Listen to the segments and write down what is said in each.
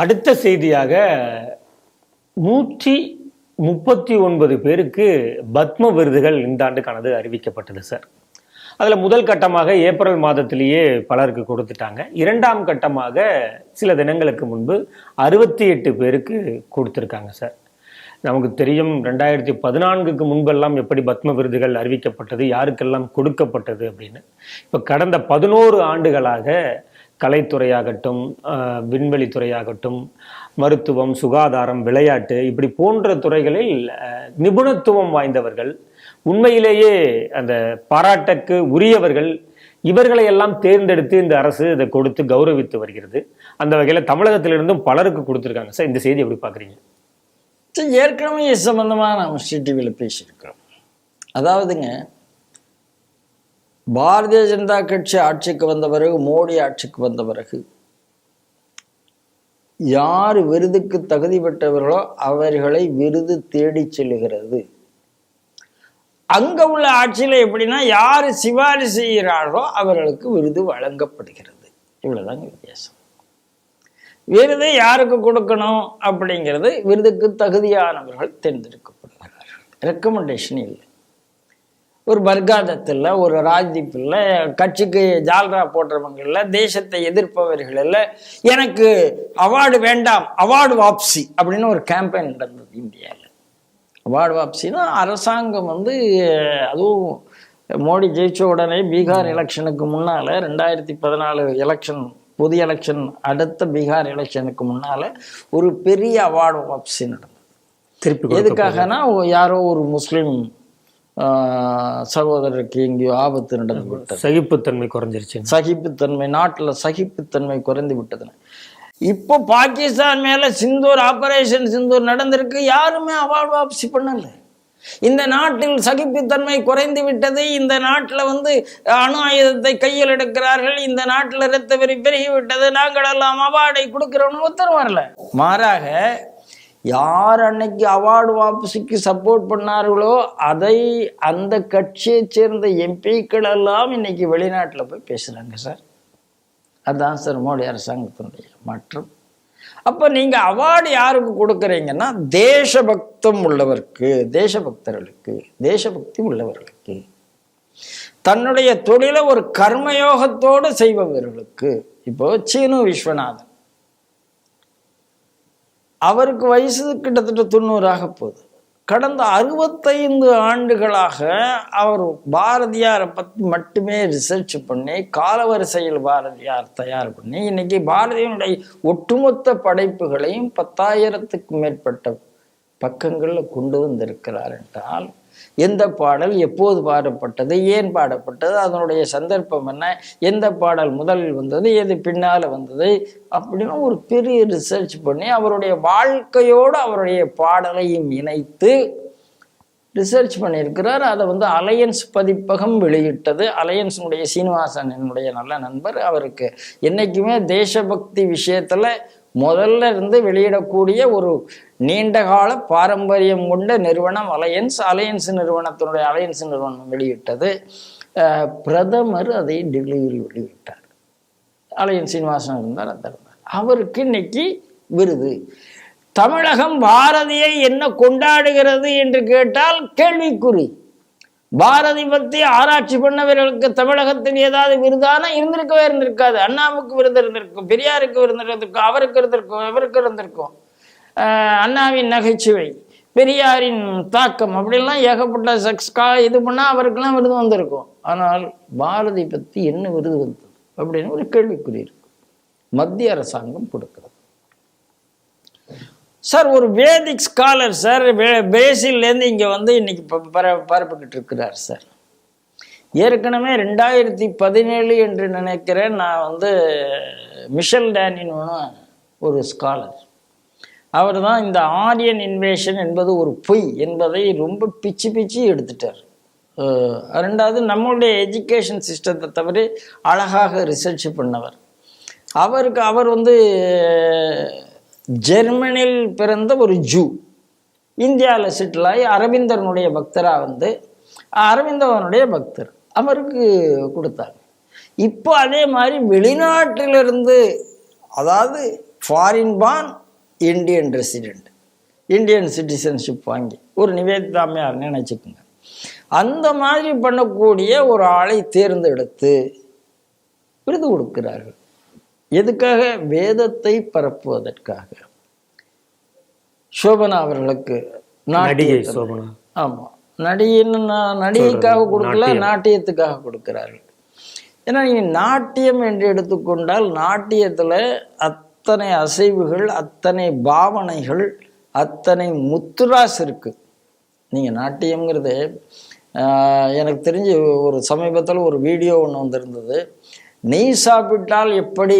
அடுத்த செய்தியாக நூற்றி முப்பத்தி ஒன்பது பேருக்கு பத்ம விருதுகள் இந்த ஆண்டுக்கானது அறிவிக்கப்பட்டது சார் அதில் முதல் கட்டமாக ஏப்ரல் மாதத்திலேயே பலருக்கு கொடுத்துட்டாங்க. இரண்டாம் கட்டமாக சில தினங்களுக்கு முன்பு அறுபத்தி எட்டு பேருக்கு கொடுத்துருக்காங்க சார் நமக்கு தெரியும் ரெண்டாயிரத்தி பதினான்குக்கு முன்பெல்லாம் எப்படி பத்ம விருதுகள் அறிவிக்கப்பட்டது யாருக்கெல்லாம் கொடுக்கப்பட்டது அப்படின்னு. இப்போ கடந்த பதினோரு ஆண்டுகளாக கலைத்துறையாகட்டும் விண்வெளித்துறையாகட்டும் மருத்துவம் சுகாதாரம் விளையாட்டு இப்படி போன்ற துறைகளில் நிபுணத்துவம் வாய்ந்தவர்கள் உண்மையிலேயே அந்த பாராட்டக்கு உரியவர்கள் இவர்களை எல்லாம் தேர்ந்தெடுத்து இந்த அரசு இதை கொடுத்து கௌரவித்து வருகிறது. அந்த வகையில் தமிழகத்திலிருந்தும் பலருக்கு கொடுத்துருக்காங்க. சார் இந்த செய்தி எப்படி பார்க்குறீங்க? ஏற்கனவே இது சம்பந்தமாக ஸ்ரீ சிடிவியில் பேசியிருக்கிறோம். அதாவதுங்க பாரதிய ஜனதா கட்சி ஆட்சிக்கு வந்த பிறகு மோடி ஆட்சிக்கு வந்த பிறகு யார் விருதுக்கு தகுதி பெற்றவர்களோ அவர்களை விருது தேடி செல்லுகிறது அங்க உள்ள ஆட்சியில எப்படின்னா யார் சிபாரிசு செய்கிறார்களோ அவர்களுக்கு விருது வழங்கப்படுகிறது. இவ்வளவுதாங்க வித்தியாசம். விருது யாருக்கு கொடுக்கணும் அப்படிங்கிறது விருதுக்கு தகுதியானவர்கள் தேர்ந்தெடுக்கப்படுகிறார்கள். ரெக்கமெண்டேஷன் இல்லை. ஒரு பர்காதத் இல்லை ஒரு ராஜ்தீப் இல்லை கட்சிக்கு ஜால்ரா போடுறவங்க இல்லை தேசத்தை எதிர்ப்பவர்கள் இல்லை எனக்கு அவார்டு வேண்டாம் அவார்டு வாப்சி அப்படின்னு ஒரு கேம்பெயின் நடந்தது இந்தியாவில் அவார்டு வாப்சினா அரசாங்கம் வந்து அதுவும் மோடி ஜெயிச்ச உடனே பீகார் எலெக்ஷனுக்கு முன்னால ரெண்டாயிரத்தி பதினாலு எலெக்ஷன் பொது எலெக்ஷன் அடுத்த பீகார் எலெக்ஷனுக்கு முன்னால ஒரு பெரிய அவார்டு வாப்சி நடந்தது. திருப்பி எதுக்காகனா யாரோ ஒரு முஸ்லிம் சகோதரருக்கு எங்கேயோ ஆபத்து நடந்து விட்டது சகிப்புத்தன்மை குறைஞ்சிருச்சு. சகிப்புத்தன்மை நாட்டுல சகிப்புத்தன்மை குறைந்து விட்டதுன்னு இப்போ பாகிஸ்தான் மேல சிந்தூர் ஆபரேஷன் சிந்தூர் நடந்திருக்கு. யாருமே அவார்டு வாபசி பண்ணல. இந்த நாட்டில் சகிப்புத்தன்மை குறைந்து விட்டது. இந்த நாட்டில் வந்து அணு ஆயுதத்தை கையில் எடுக்கிறார்கள். இந்த நாட்டில் இரத்த வெறி பெருகி விட்டது. நாங்கள் எல்லாம் அவார்டை கொடுக்கிறோம்னு உத்தரவு வரல. மாறாக யார் அன்னைக்கு அவார்டு வாபசிக்கு சப்போர்ட் பண்ணார்களோ அதை அந்த கட்சியைச் சேர்ந்த எம்பிக்கள் எல்லாம் இன்னைக்கு வெளிநாட்டில் போய் பேசுகிறாங்க சார். அதுதான் சார் மோடி அரசாங்கத்தினுடைய மாற்றம். அப்போ நீங்கள் அவார்டு யாருக்கு கொடுக்குறீங்கன்னா தேசபக்தம் உள்ளவருக்கு தேசபக்தர்களுக்கு தேசபக்தி உள்ளவர்களுக்கு தன்னுடைய தொழிலை ஒரு கர்மயோகத்தோடு செய்பவர்களுக்கு. இப்போ சீனு விஸ்வநாதன் அவருக்கு வயசு கிட்டத்தட்ட தொண்ணூறாக போகுது. கடந்த அறுபத்தைந்து ஆண்டுகளாக அவர் பாரதியாரை பற்றி மட்டுமே ரிசர்ச் பண்ணி காலவரிசையில் பாரதியார் தயார் பண்ணி இன்னைக்கு பாரதியினுடைய ஒட்டுமொத்த படைப்புகளையும் பத்தாயிரத்துக்கும் மேற்பட்ட பக்கங்களில் கொண்டு வந்திருக்கிறார் என்றால் எந்த பாடல் எப்போது பாடப்பட்டது ஏன் பாடப்பட்டது அதனுடைய சந்தர்ப்பம் என்ன எந்த பாடல் முதலில் வந்தது எது பின்னால் வந்தது அப்படின்னு ஒரு பெரிய ரிசர்ச் பண்ணி அவருடைய வாழ்க்கையோடு அவருடைய பாடலையும் இணைத்து ரிசர்ச் பண்ணியிருக்கிறார். அதை வந்து அலையன்ஸ் பதிப்பகம் வெளியிட்டது. அலையன்ஸினுடைய சீனிவாசன் என்னுடைய நல்ல நண்பர். அவருக்கு என்னைக்குமே தேசபக்தி விஷயத்துல முதல்ல இருந்து வெளியிடக்கூடிய ஒரு நீண்டகால பாரம்பரியம் கொண்ட நிறுவனம் அலையன்ஸ் அலையன்ஸ் நிறுவனத்தினுடைய அலையன்ஸ் நிறுவனம் வெளியிட்டது. பிரதமர் அதை டெல்லியில் வெளியிட்டார். அலையன் சீனிவாசன் இருந்தார் அந்த அவருக்கு இன்னைக்கு விருது. தமிழகம் பாரதியை என்ன கொண்டாடுகிறது என்று கேட்டால் கேள்விக்குறி. பாரதி பத்தி ஆராய்ச்சி பண்ணவர்களுக்கு தமிழகத்தில் ஏதாவது விருதான? இருந்திருக்கவே? இருந்திருக்காது. அண்ணாவுக்கு விருது இருந்திருக்கும். பெரியாருக்கு விருது இருந்திருக்கும். அவருக்கு இருந்திருக்கும் இவருக்கு இருந்திருக்கும். அண்ணாவின் நகைச்சுவை பெரியாரின் தாக்கம் அப்படிலாம் ஏகப்பட்ட செக்ஸ்கா இது பண்ணால் அவருக்கெல்லாம் விருது வந்திருக்கும். ஆனால் பாரதி பற்றி என்ன விருது வந்தது? அப்படின்னு ஒரு கேள்விக்குறி இருக்கு. மத்திய அரசாங்கம் கொடுக்கிறது. சார் ஒரு வேதிக் ஸ்காலர் சார் பிரேசில்லேருந்து இங்கே வந்து இன்னைக்கு ப- பர பரப்பிக்கிட்டு இருக்கிறார் சார். ஏற்கனவே ரெண்டாயிரத்தி பதினேழு என்று நினைக்கிறேன் நான் வந்து மிஷல் டேனின்னு ஒரு ஸ்காலர் அவர் தான் இந்த ஆரியன் இன்வேஷன் என்பது ஒரு பொய் என்பதை ரொம்ப பிச்சு பிச்சு எடுத்துட்டார். ரெண்டாவது நம்மளுடைய எஜுகேஷன் சிஸ்டத்தை தவிர அழகாக ரிசர்ச் பண்ணவர். அவருக்கு அவர் வந்து ஜெர்மனியில் பிறந்த ஒரு ஜூ. இந்தியாவில் செட்டிலாகி அரவிந்தனுடைய பக்தராக வந்து அரவிந்தவனுடைய பக்தர். அவருக்கு கொடுத்தாங்க. இப்போ அதே மாதிரி வெளிநாட்டிலிருந்து அதாவது foreign born Indian resident Indian citizenship வாங்கி ஒரு நிவேதிதாமையார் நினச்சிக்கோங்க. அந்த மாதிரி பண்ணக்கூடிய ஒரு ஆளை தேர்ந்தெடுத்து விருது கொடுக்கிறார்கள். எதுக்காக வேதத்தை பரப்புவதற்காக? சோபனா அவர்களுக்கு நடிகை சோபனா. நடிகைன்னு நடிகைக்காக கொடுக்கல. நாட்டியத்துக்காக கொடுக்கிறார்கள். ஏன்னா நீங்க நாட்டியம் என்று எடுத்துக்கொண்டால் நாட்டியத்துல அத்தனை அசைவுகள் அத்தனை பாவனைகள் அத்தனை முத்துராஸ் இருக்கு. நீங்க நாட்டியம்ங்கிறது ஆஹ், எனக்கு தெரிஞ்சு ஒரு சமீபத்தில் ஒரு வீடியோ ஒன்று வந்திருந்தது. நெய் சாப்பிட்டால் எப்படி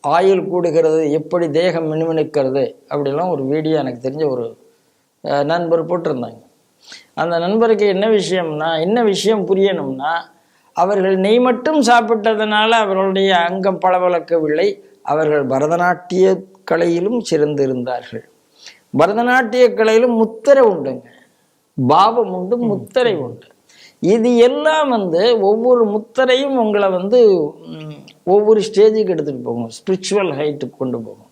ஆயுள் கூடுகிறது எப்படி தேகம் மினுமினுக்கிறது அப்படிலாம் ஒரு வீடியோ எனக்கு தெரிஞ்ச ஒரு நண்பர் போட்டிருந்தாங்க. அந்த நண்பருக்கு என்ன விஷயம்னா என்ன விஷயம் புரியணும்னா அவர்கள் நெய் மட்டும் சாப்பிட்டதுனால அவர்களுடைய அங்கம் பளபளக்கவில்லை. அவர்கள் பரதநாட்டிய கலையிலும் சிறந்திருந்தார்கள். பரதநாட்டிய கலையிலும் முத்திரை உண்டுங்க. பாவம் உண்டு முத்திரை உண்டு. இது எல்லாம் வந்து ஒவ்வொரு முத்திரையும் உங்களை வந்து ஒவ்வொரு ஸ்டேஜுக்கு எடுத்துகிட்டு போகும். ஸ்பிரிச்சுவல் ஹைட்டுக்கு கொண்டு போகும்.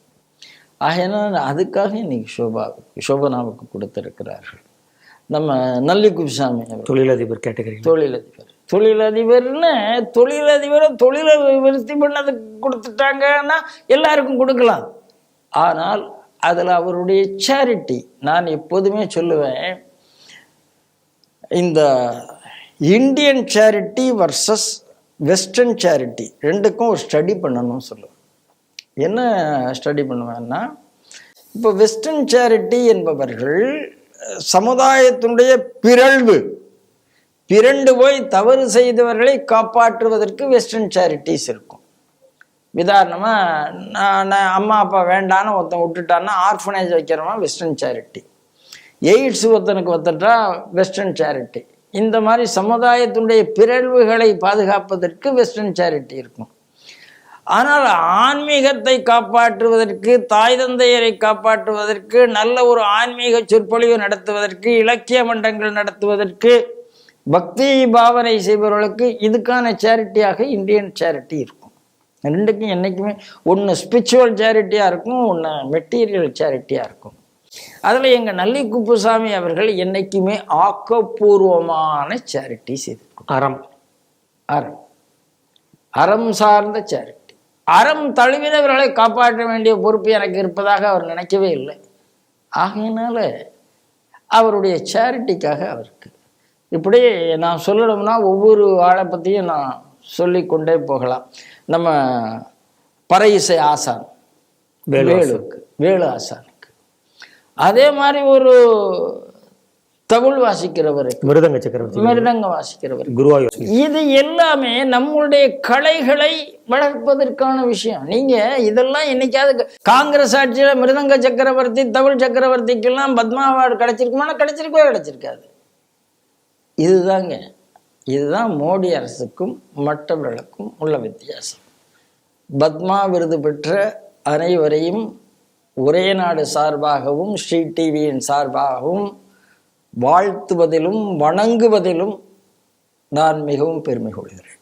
ஆகையினால் அதுக்காக இன்னைக்கு சோபாவுக்கு சோபனாவுக்கு கொடுத்திருக்கிறார்கள். நம்ம நல்லி குப்சாமி தொழிலதிபர் கேட்டகரி தொழிலதிபர். தொழிலதிபர்னு தொழிலதிபரை தொழிலை விருத்தி பண்ணதுக்கு கொடுத்துட்டாங்கன்னா எல்லாருக்கும் கொடுக்கலாம். ஆனால் அதில் அவருடைய சேரிட்டி நான் எப்போதுமே சொல்லுவேன் இந்த Indian charity versus western charity ரெண்டுக்கும் ஒரு ஸ்டடி பண்ணணும்னு சொல்லுவேன் என்ன ஸ்டடி பண்ணுவேன்னா இப்போ வெஸ்டர்ன் சேரிட்டி என்பவர்கள் சமுதாயத்தினுடைய பிறழ்வு பிறண்டு போய் தவறு செய்தவர்களை காப்பாற்றுவதற்கு வெஸ்டர்ன் சேரிட்டிஸ் இருக்கும். உதாரணமாக நான் அம்மா அப்பா வேண்டான்னு ஒருத்தன் விட்டுட்டான்னா ஆர்ஃபனேஜ் வைக்கிறவன் வெஸ்டர்ன் சேரிட்டி எய்ட்ஸ் ஒருத்தனுக்கு ஒத்துட்டா வெஸ்டர்ன் சேரிட்டி இந்த மாதிரி சமுதாயத்தினுடைய பிறழ்வுகளை பாதுகாப்பதற்கு வெஸ்டர்ன் சேரிட்டி இருக்கும். ஆனால் ஆன்மீகத்தை காப்பாற்றுவதற்கு தாய் தந்தையரை காப்பாற்றுவதற்கு நல்ல ஒரு ஆன்மீக சொற்பொழிவு நடத்துவதற்கு இலக்கிய மன்றங்கள் நடத்துவதற்கு பக்தி பாவனை செய்பவர்களுக்கு இதுக்கான சேரிட்டியாக இந்தியன் சேரிட்டி இருக்கும். ரெண்டுக்கும் என்றைக்குமே ஒன்று ஸ்பிரிச்சுவல் சேரிட்டியாக இருக்கும் ஒன்று மெட்டீரியல் சேரிட்டியாக இருக்கும். அதில் எங்கள் நல்லி குப்புசாமி அவர்கள் என்றைக்குமே ஆக்கப்பூர்வமான சேரிட்டி செய்திருக்கும். அறம். அறம். அறம் சார்ந்த சேரிட்டி அறம் தழுவினவர்களை காப்பாற்ற வேண்டிய பொறுப்பு எனக்கு இருப்பதாக அவர் நினைக்கவே இல்லை. ஆகையினால அவருடைய சேரிட்டிக்காக அவருக்கு. இப்படி நான் சொல்லணும்னா ஒவ்வொரு ஆளை பற்றியும் நான் சொல்லிக்கொண்டே போகலாம். நம்ம பறை இசை ஆசான். வேலு வேலுக்கு வேலு ஆசானுக்கு அதே மாதிரி ஒரு தவுள் வாசிக்கிறவருக்கு மிருதங்க சக்கரவர்த்தி. மிருதங்கம் வாசிக்கிறவர். குருவாயூர் இது எல்லாமே நம்மளுடைய கலைகளை வளர்ப்பதற்கான விஷயம். நீங்க இதெல்லாம் என்னைக்காவது காங்கிரஸ் ஆட்சியில மிருதங்க சக்கரவர்த்தி தமிழ் சக்கரவர்த்திக்கெல்லாம் பத்மா அவார்டு கிடைச்சிருக்குமானா கிடைச்சிருக்கவே கிடைச்சிருக்காது. இதுதாங்க. இதுதான் மோடி அரசுக்கும் மற்றவர்களுக்கும் உள்ள வித்தியாசம். பத்மா விருது பெற்ற அனைவரையும் ஒரே நாடு சார்பாகவும் ஸ்ரீ டிவியின் சார்பாகவும் வாழ்த்துவதிலும் வணங்குவதிலும் நான் மிகவும் பெருமை கொள்கிறேன்